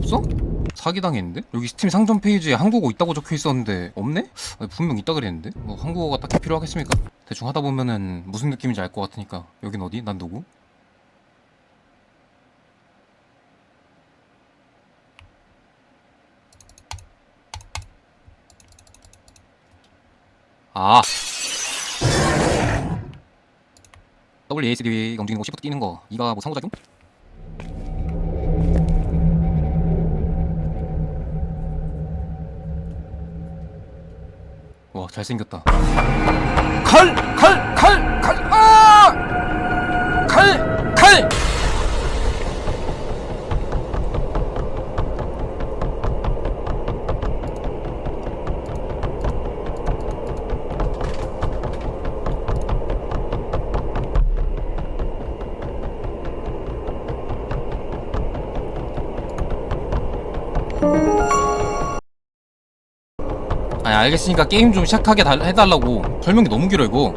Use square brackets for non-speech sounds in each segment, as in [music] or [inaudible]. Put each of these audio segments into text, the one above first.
없어? 사기당했는데? 여기 스팀 상점 페이지에 한국어 있다고 적혀 있었는데 없네? 아니, 분명 있다 그랬는데? 뭐 한국어가 딱히 필요하겠습니까? 대충 하다 보면은 무슨 느낌인지 알 것 같으니까 여긴 어디? 난 누구? 아 WASD 거 시프트 뛰는 거 이가 뭐 상호작용? 잘생겼다 칼! 칼! 칼! 칼! 아! 칼! 칼! 아니 알겠으니까 게임 좀 시작하게 달- 해달라고. 설명이 너무 길어 이거.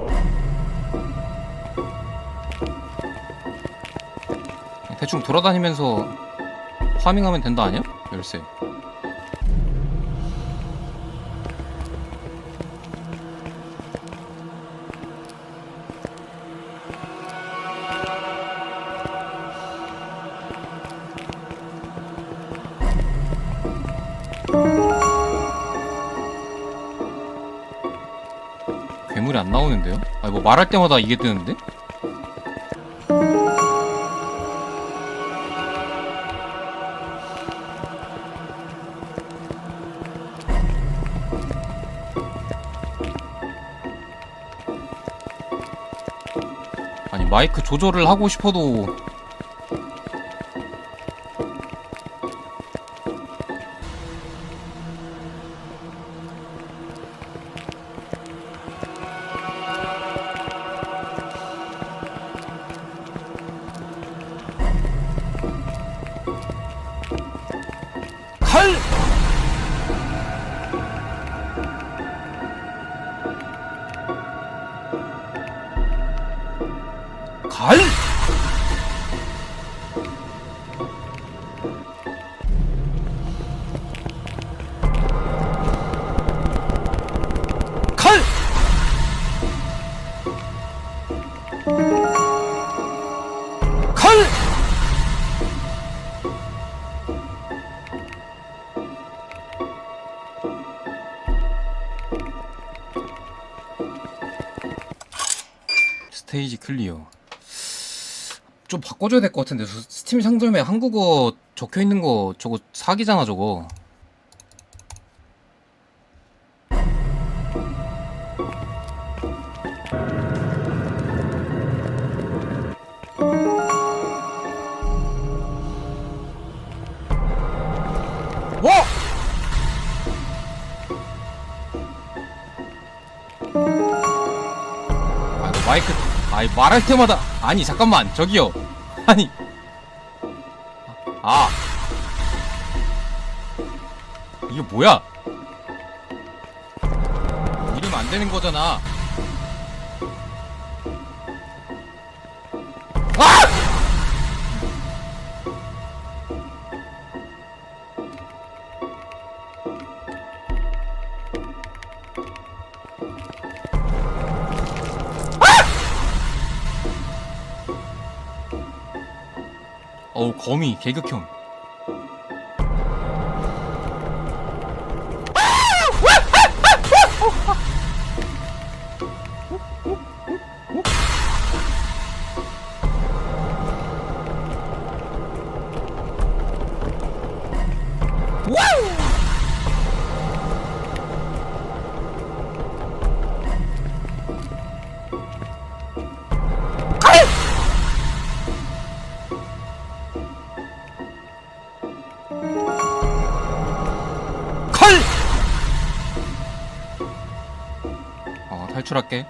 대충 돌아다니면서 파밍하면 된다 아니야? 열쇠 괴물이 안 나오는데요? 아니 뭐 말할 때마다 이게 뜨는데? 아니 마이크 조절을 하고 싶어도 스테이지 클리어. 좀 바꿔줘야 될 것 같은데 저 스팀 상점에 한국어 적혀 있는 거 저거 사기잖아 저거. 와! 아, 마이크, 아이, 말할 때마다, 아니, 잠깐만, 저기요. 아니. 아. 이게 뭐야? 이러면 안 되는 거잖아. 아! 어우, 거미, 개극형. 칼! 어, 탈출할게.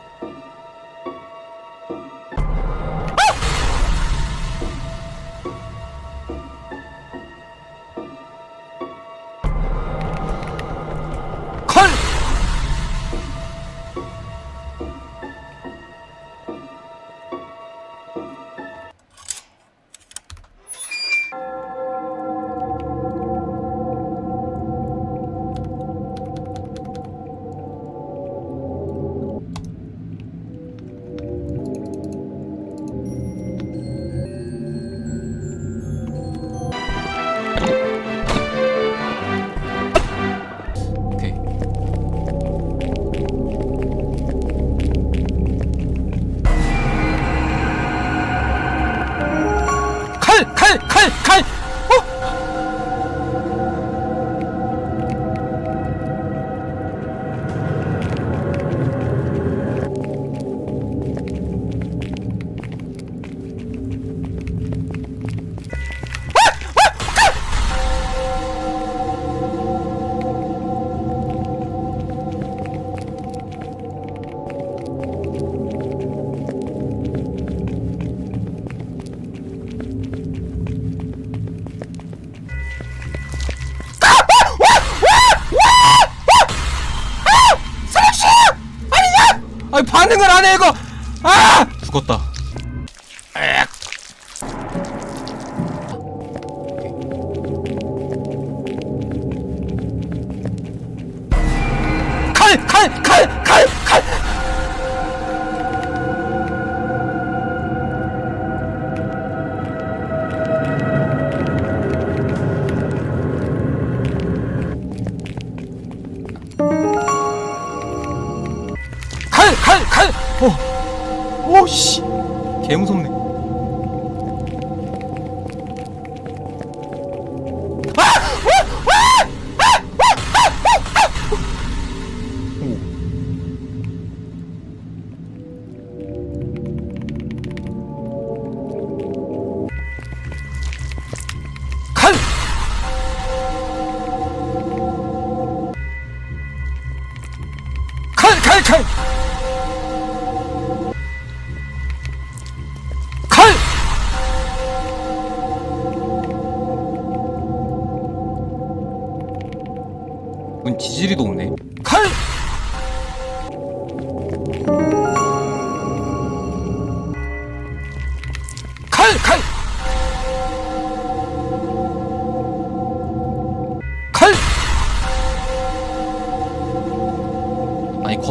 죽었다! 칼! 칼! 칼! 칼! 칼! 节目从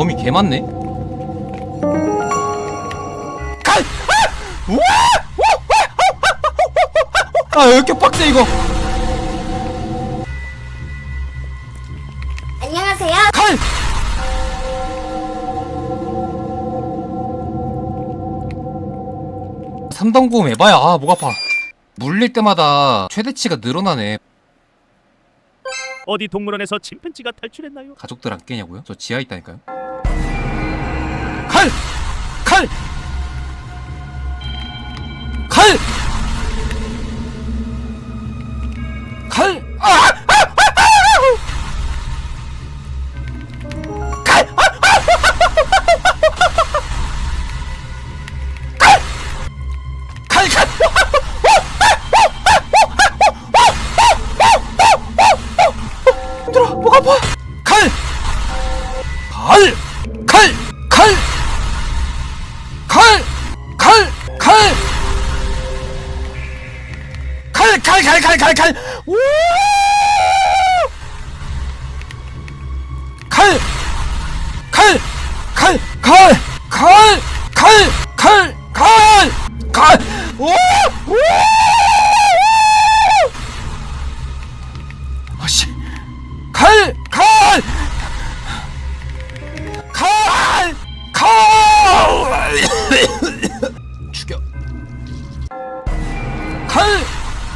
검이 개 많네. 칼! 아! 우와! 아, 왜 이렇게 빡세 이거? 안녕하세요. 칼! 삼단구음 해봐야 아, 목 아파. 물릴 때마다 최대치가 늘어나네. 어디 동물원에서 침팬지가 탈출했나요? 가족들 안 깨냐고요? 저 지하에 있다니까요. 칼! 칼! 칼! 칼! 칼! 칼! 칼! 칼! 칼! 칼! 칼! 칼! 칼! 칼!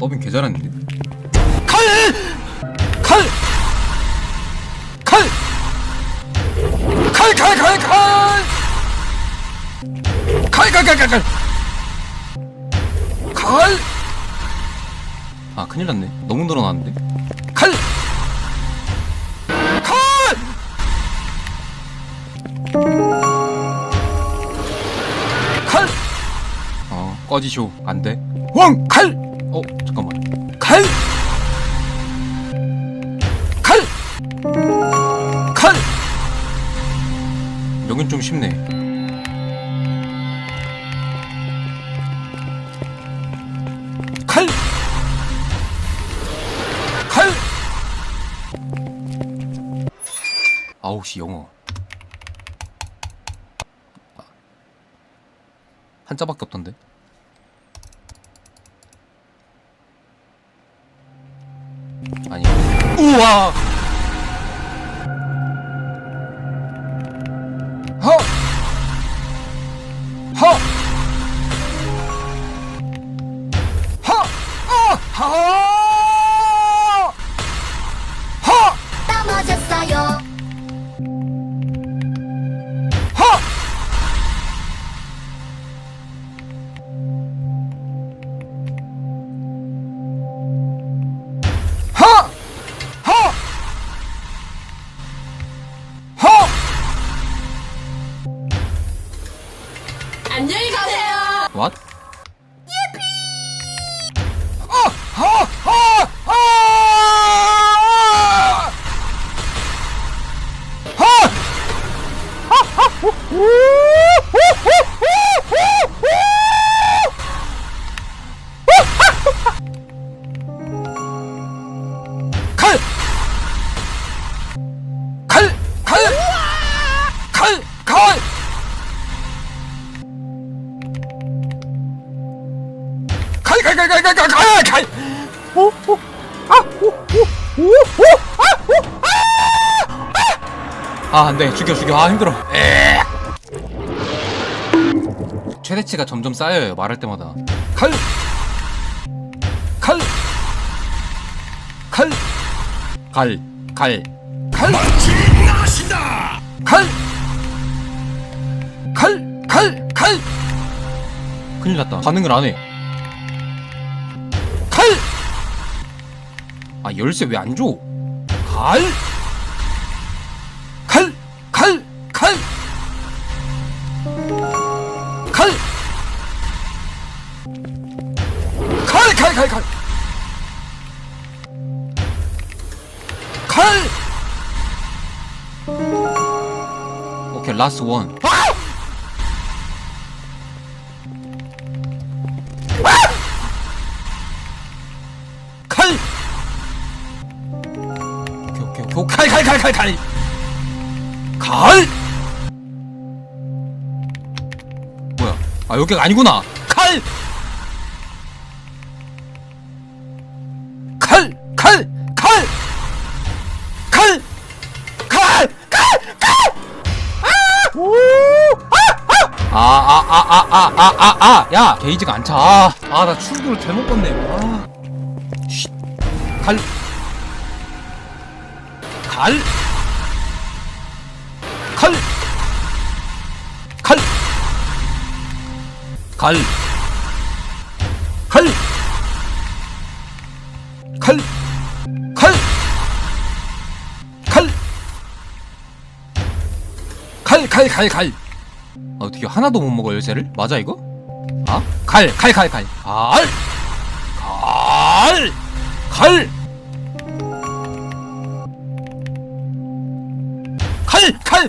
더빙 개 잘했는데? 칼! 칼! 칼! 칼, 칼, 칼, 칼! 칼, 칼, 칼, 칼, 칼! 칼! 아, 큰일 났네. 너무 늘어났는데? 칼! 칼! 칼! 어, 꺼지쇼. 안 돼. 왕! 칼! 어, 잠깐만. 칼! 칼! 칼! 여긴 좀 쉽네. 칼! 칼! 아홉 시 영어. 아. 한자밖에 없던데. 와. 허. 허. 허. 어. 허. 안 돼. 죽여, 죽여. 아, 힘들어. 에 최대치가 점점 쌓여요. 말할 때마다. 칼! 칼! 칼! 갈, 갈, 칼! 칼! 칼! 칼! 칼! 큰일 났다. 반응을 안 해. 칼! 아, 열쇠 왜 안 줘? 칼! 칼! 오케이, 라스트 원. 아! 칼! 오케이, 오케이, 오케이. 칼, 칼, 칼, 칼, 칼! 칼! 뭐야? 아, 여기가 아니구나! 칼! 칼! 아, 아, 아, 아, 아! 야! 게이지가 안 차. 아, 아, 나 출구를 잘못 건네. 아. 쉿. 갈. 갈. 갈. 갈. 갈. 갈. 칼. 칼. 칼. 칼, 칼, 칼, 칼. 아, 어떻게 하나도 못 먹어 열쇠를? 맞아 이거? 아? 칼, 칼, 칼, 칼. 칼. 칼. 칼. 칼, 칼. 칼.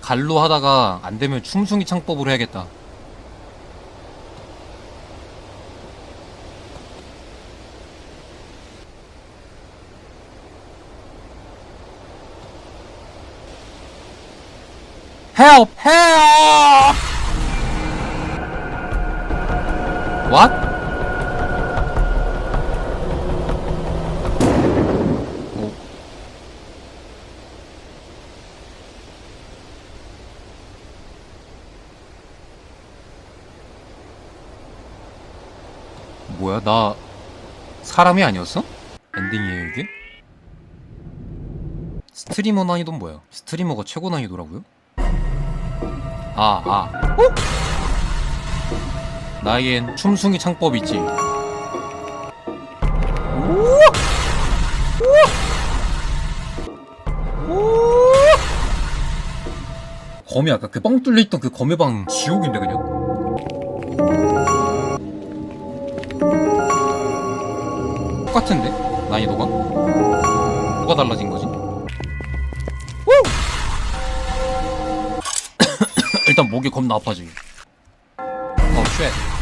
갈로 하다가 안 되면 춤숭이 창법으로 해야겠다. Help! What? 뭐야 나 사람이 아니었어? 엔딩이에요 이게? 스트리머 난이도는 뭐야? 스트리머가 최고 난이도라고요? 아, 아. 어? 나에겐 춤숭이 창법 있지. 우와! 우와! 검이 아까 그 뻥 뚫려 있던 그 검의방 지옥인데 그냥. 똑같은데 난이도가? 뭐가 달라진 거지? [coughs] 일단 목이 겁나 아파지. 어, 쉣.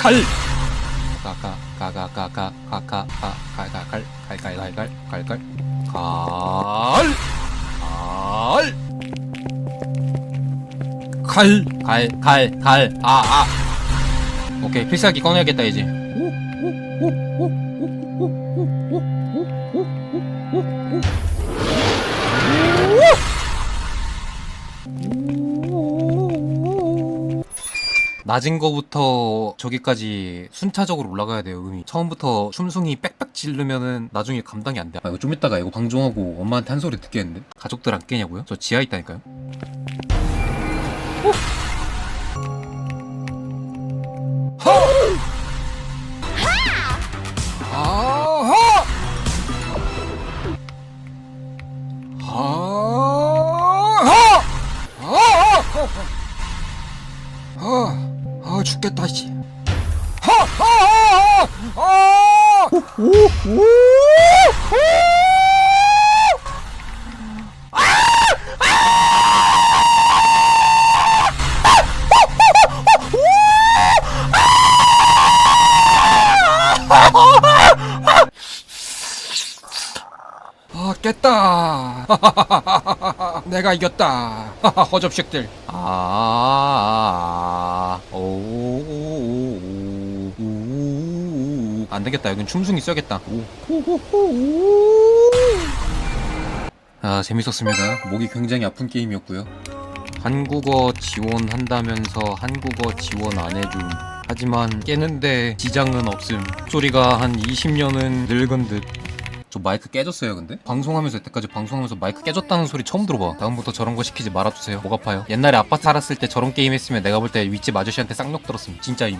가가가 칼. 가가 가 가 가 가 가 가 가 가갈 갈 갈갈갈갈 갈 갈갈칼칼칼아아. 오케이 필살기 꺼내야겠다 이제 낮은 거부터 저기까지 순차적으로 올라가야 돼요 음이. 처음부터 춤숭이 빽빽 지르면은 나중에 감당이 안 돼 아 이거 좀 이따가 이거 방종하고 엄마한테 한 소리 듣겠는데? 가족들 안 깨냐고요? 저 지하에 있다니까요. 아 죽겠다 씨. [laughs] [laughs] 아! 오, 오, 오, 아 깼다. 내가 이겼다. 허접식들. 아오 안 되겠다. 여긴 춤숭이 써야겠다. 아 재밌었습니다. 목이 굉장히 아픈 게임이었고요. 한국어 지원한다면서 한국어 지원 안 해줌. 하지만 깨는데 지장은 없음. 소리가 한 20년은 늙은 듯. 저 마이크 깨졌어요 근데? 방송하면서 여태까지 방송하면서 마이크 깨졌다는 소리 처음 들어봐. 다음부터 저런 거 시키지 말아주세요. 목 아파요? 옛날에 아파트 살았을 때 저런 게임 했으면 내가 볼 때 윗집 아저씨한테 쌍욕 들었음. 진짜임